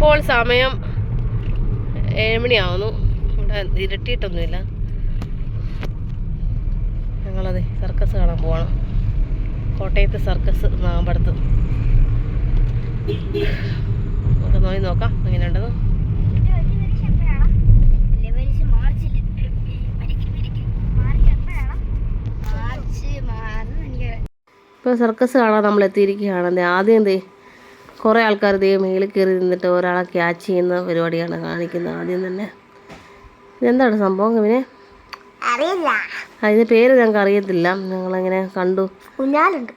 ഇപ്പോൾ സമയം ഏഴുമണിയാവുന്നു ഇവിടെ ഇരട്ടിയിട്ടൊന്നുമില്ല. ഞങ്ങളതെ സർക്കസ് കാണാൻ പോകണം കോട്ടയത്ത് സർക്കസ് നാമ്പടത്ത്. നമുക്ക് നോക്കി നോക്കാം. എങ്ങനെയുണ്ടെന്ന്? ഇപ്പോൾ സർക്കസ് കാണാൻ നമ്മൾ എത്തിയിരിക്കുകയാണ് ദേ ആദ്യം എന്തേ കുറേ ആൾക്കാർ ഇതേ മേളിൽ കയറി നിന്നിട്ട് ഒരാളെ ക്യാച്ച് ചെയ്യുന്ന പരിപാടിയാണ് കാണിക്കുന്നത് ആദ്യം തന്നെ. ഇതെന്താണ് സംഭവം ഇവനെ? അറിയില്ല. അതിന്റെ പേര് ഞങ്ങൾക്ക് അറിയത്തില്ല. ഞങ്ങളങ്ങനെ കണ്ടു? ഊഞ്ഞാലുണ്ട്.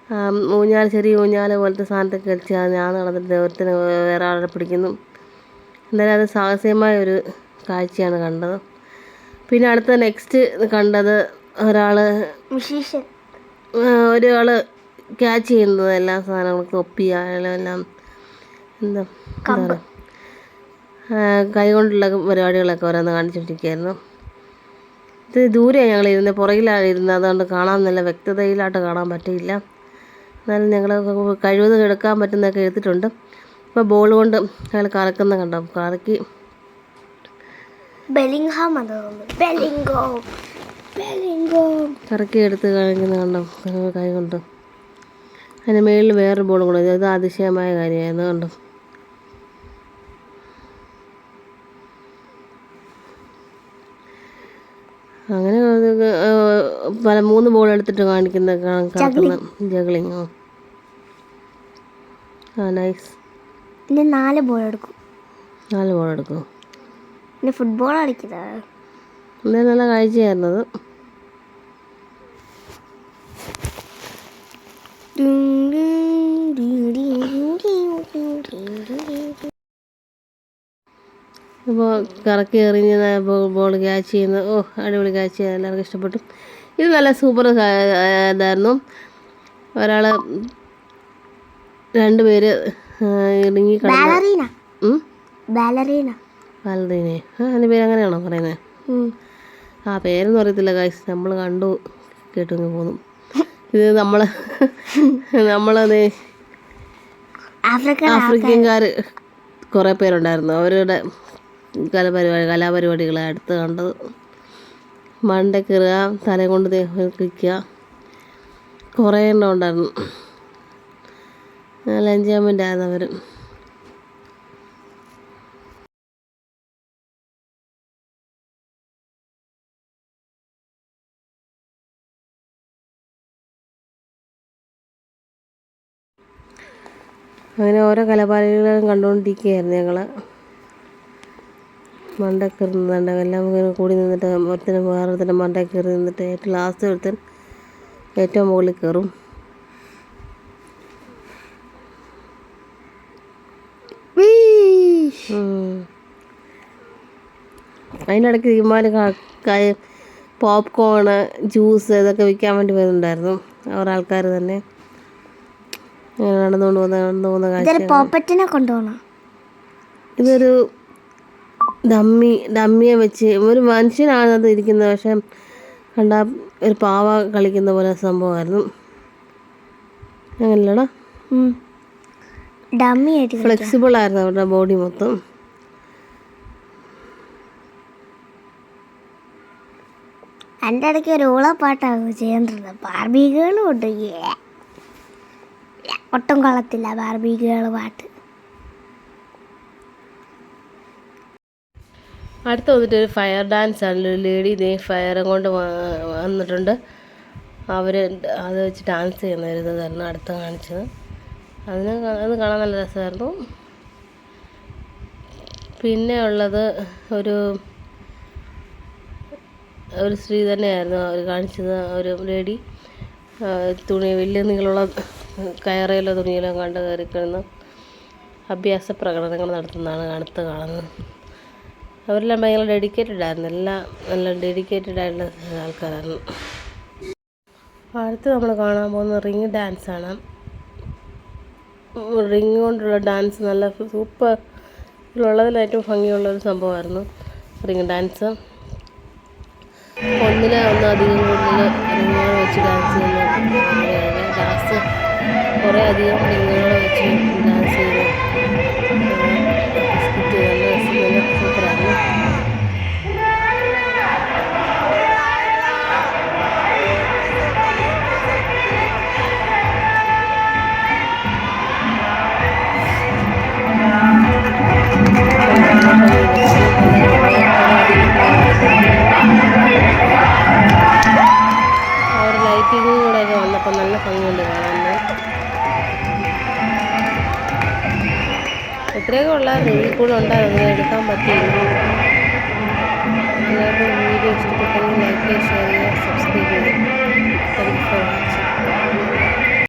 ഊഞ്ഞാൽ ചെറിയ ഊഞ്ഞാൽ പോലത്തെ സാധനത്തൊക്കെ കളിച്ച് ഞാൻ നടന്നിട്ട് ഒരുത്തിന് വേറെ ആളെ പിടിക്കുന്നു. എന്തായാലും അത് സാഹസികമായ ഒരു കാഴ്ചയാണ് കണ്ടത്. പിന്നെ അടുത്ത നെക്സ്റ്റ് കണ്ടത് ഒരാൾ ഒരാൾ ക്യാച്ച് ചെയ്യുന്നത് എല്ലാ സാധനങ്ങളും കൊപ്പി ആയാലും എല്ലാം എന്താ? എന്താ പറയുക കൈ കൊണ്ടുള്ള പരിപാടികളൊക്കെ ഓരോന്ന് കാണിച്ചിട്ടിരിക്കുകയായിരുന്നു. ഇത് ദൂരെയാണ് ഞങ്ങൾ ഇരുന്നത് പുറകിലാണ് ഇരുന്നത് അതുകൊണ്ട് കാണാൻ നല്ല വ്യക്തതയിലായിട്ട് കാണാൻ പറ്റിയില്ല. എന്നാലും ഞങ്ങൾ കഴിവതും എടുക്കാൻ പറ്റുന്നതൊക്കെ എടുത്തിട്ടുണ്ട്. ഇപ്പോൾ ബോൾ കൊണ്ട് അയാൾ കറക്കുന്ന കണ്ടോ? കറക്കി. കറക്കി എടുത്ത് കാണിക്കുന്ന കണ്ടോ? കൈ കൊണ്ട്. അതിന് മേളിൽ വേറൊരു ബോൾ കൂടെ ഇത് അതിശയമായ കാര്യമായിരുന്നു കണ്ടോ? അങ്ങനെ പല മൂന്ന് ബോൾ എടുത്തിട്ട് കാണിക്കുന്ന കാ- കറക്കുന്ന ജഗ്ലിങ് ആ. നൈസ് പിന്നെ നാല് ബോൾ എടുക്കും. നാല് ബോൾ എടുക്കും. പിന്നെ ഫുട്ബോൾ കളിക്കുന്നത് എന്തായാലും നല്ല കാഴ്ചയായിരുന്നത് അപ്പോൾ കറക്കി എറിഞ്ഞ് ബോൾ ക്യാച്ച് ചെയ്യുന്ന ഓ അടിപൊളി ക്യാച്ച് ചെയ്യാൻ എല്ലാവർക്കും ഇഷ്ടപ്പെട്ടു. ഇത് നല്ല സൂപ്പർ ഇതായിരുന്നു. ഒരാൾ രണ്ടുപേര് ഇടുങ്ങി കിടന്ന്. ബാലറീന? ബാലറീന. ആ അതിന്റെ പേര് അങ്ങനെയാണോ പറയുന്നത് ആ പേരൊന്നും അറിയത്തില്ല കാശ് നമ്മൾ കണ്ടു കേട്ടു ഇങ്ങ് പോന്നു. ഇത് നമ്മൾ നമ്മളത് ആഫ്രിക്കൻ ആഫ്രിക്കൻകാർ കുറേ പേരുണ്ടായിരുന്നു. അവരുടെ കലാപരിപാടി കലാപരിപാടികളെ അടുത്ത് കണ്ടത്. മണ്ട കയറുക തലയും കൊണ്ട് ദേഹിക്കുക കുറേ എണ്ണം ഉണ്ടായിരുന്നു. നല്ല എൻജോയ്മെന്റ് ആയിരുന്നു അവർ അങ്ങനെ ഓരോ കലാപാരികളും കണ്ടുകൊണ്ടിരിക്കുകയായിരുന്നു ഞങ്ങൾ മണ്ടക്കയറി നിന്നുണ്ട് എല്ലാം കൂടി നിന്നിട്ട് ഒരുത്തന് വേറൊരുത്തന്റെ മണ്ടയിൽ കയറി നിന്നിട്ട് ഏറ്റവും ലാസ്റ്റ് ഒരുത്തൻ ഏറ്റവും മുകളിൽ കയറും. അതിനിടയ്ക്ക് തീരുമാനം പോപ്കോണ് ജ്യൂസ് ഇതൊക്കെ വിൽക്കാൻ വേണ്ടി വരുന്നുണ്ടായിരുന്നു. ഒരാൾക്കാർ തന്നെ. ഇങ്ങനെ നടന്നുകൊണ്ട് പോകുന്ന നടന്നു പോകുന്ന കാഴ്ച കൊണ്ടുപോകണം. ഇതൊരു ഡമ്മി ഡമ്മിയെ വെച്ച് ഒരു മനുഷ്യനാണ് അത് ഇരിക്കുന്നത്. പക്ഷെ കണ്ട ഒരു പാവ കളിക്കുന്ന പോലെ സംഭവമായിരുന്നു. അങ്ങനെയല്ലടാ. ഡമ്മി ആയിട്ട് ഫ്ലെക്സിബിൾ ആയിരുന്നു അവരുടെ ബോഡി മൊത്തം. എന്റെ ഇടയ്ക്ക് ഒരു ഓളപ്പാട്ടാണ് ചെയ്യേണ്ടത് ബാർബികളും ഉണ്ട്. ഒട്ടും കൊള്ളത്തില്ല ബാർബികൾ പാട്ട്. അടുത്ത വന്നിട്ട് ഒരു ഫയർ ഡാൻസ് ആണ്. ഒരു ലേഡി ഇതേ ഫയറും കൊണ്ട് വന്നിട്ടുണ്ട്. അവർ അത് വെച്ച് ഡാൻസ് ചെയ്യുന്ന ഒരു ഇതായിരുന്നു അടുത്ത് കാണിച്ചത്. അതിന് അത് കാണാൻ നല്ല രസമായിരുന്നു. പിന്നെ ഉള്ളത് ഒരു ഒരു സ്ത്രീ തന്നെയായിരുന്നു അവർ കാണിച്ചത്. ഒരു ലേഡി തുണി വലിയ നീളമുള്ള കയറയിലോ തുണിയിലോ കണ്ട് കയറി കിടന്ന് അഭ്യാസ പ്രകടനങ്ങൾ നടത്തുന്നതാണ് അടുത്ത് കാണുന്നത്. അവരെല്ലാം ഭയങ്കര ഡെഡിക്കേറ്റഡ് ആയിരുന്നു. എല്ലാം നല്ല ഡെഡിക്കേറ്റഡ് ആയിട്ടുള്ള ആൾക്കാരായിരുന്നു. അടുത്ത് നമ്മൾ കാണാൻ പോകുന്ന റിങ് ആണ്. റിങ് കൊണ്ടുള്ള ഡാൻസ് നല്ല സൂപ്പർ ഉള്ളതിൽ ഏറ്റവും ഭംഗിയുള്ള ഒരു സംഭവമായിരുന്നു റിങ് ഡാൻസ് ഒന്നിലെ ഒന്ന് അധികം കൂടുതൽ റിങ്ങുകൾ വെച്ച് ഡാൻസ് ചെയ്യുന്ന ഡാൻസ് കുറേ അധികം റിങ്ങുകൾ വെച്ച് ഡാൻസ് ചെയ്യുന്ന കൂടെ ഉണ്ടായിരുന്നു. എടുക്കാൻ പറ്റിയില്ല. എല്ലാവർക്കും വീഡിയോ ഇഷ്ടപ്പെട്ടെങ്കിൽ ലൈക്ക് ഷെയർ ചെയ്യുക സബ്സ്ക്രൈബ് ചെയ്യുക